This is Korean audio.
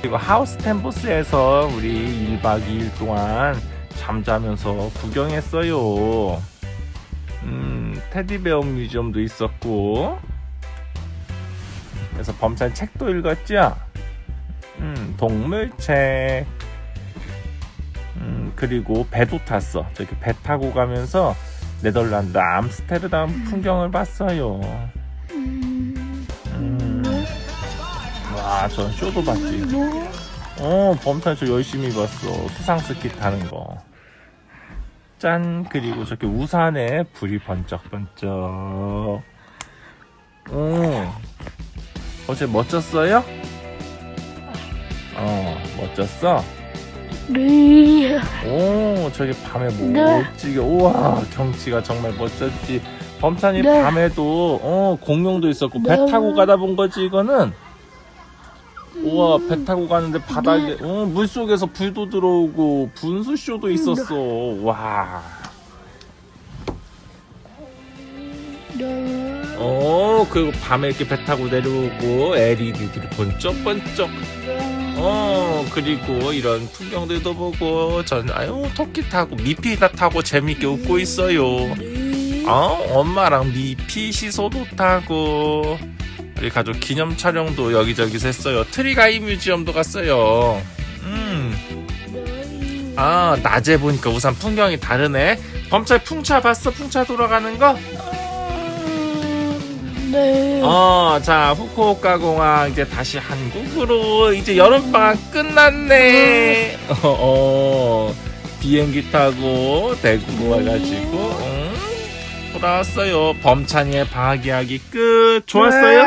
그리고 하우스 템보스에서 우리 1박 2일 동안 잠자면서 구경했어요. 음, 테디베어 뮤지엄도 있었고. 그래서 범찬 책도 읽었죠? 음, 동물책. 음, 그리고 배도 탔어. 저기 배 타고 가면서 네덜란드 암스테르담 풍경을 봤어요. 와, 전 쇼도 봤지. 뭐? 어, 범탄 저 열심히 봤어. 수상 스키 타는 거. 짠, 그리고 저렇게 우산에 불이 번쩍번쩍. 어, 어제 멋졌어요? 어, 멋졌어? 네. 오, 저기 밤에 네. 멋지게, 우와, 경치가 정말 멋졌지. 범찬이 네. 밤에도, 어, 공룡도 있었고, 배 네. 타고 가다 본 거지, 이거는? 우와, 배 타고 가는데 바닥에, 네. 어, 물 속에서 불도 들어오고, 분수 쇼도 있었어. 와. 네. 어, 그리고 밤에 이렇게 배 타고 내려오고, LED들이 번쩍번쩍. 어, 그리고 이런 풍경들도 보고, 전, 아유, 토끼 타고, 미피나 타고 재밌게 웃고 있어요. 네. 어, 엄마랑 미피 시소도 타고, 우리 가족 기념 촬영도 여기저기서 했어요. 트리가이 뮤지엄도 갔어요. 음, 아, 낮에 보니까 우산 풍경이 다르네. 범찰 풍차 봤어? 풍차 돌아가는 거? 네. 어, 자, 후쿠오카 공항 이제 다시 한국으로 이제 여름방학 끝났네. 어, 어, 비행기 타고 대구 와가지고, 음, 돌아왔어요. 범찬이의 방학 이야기 끝. 좋았어요?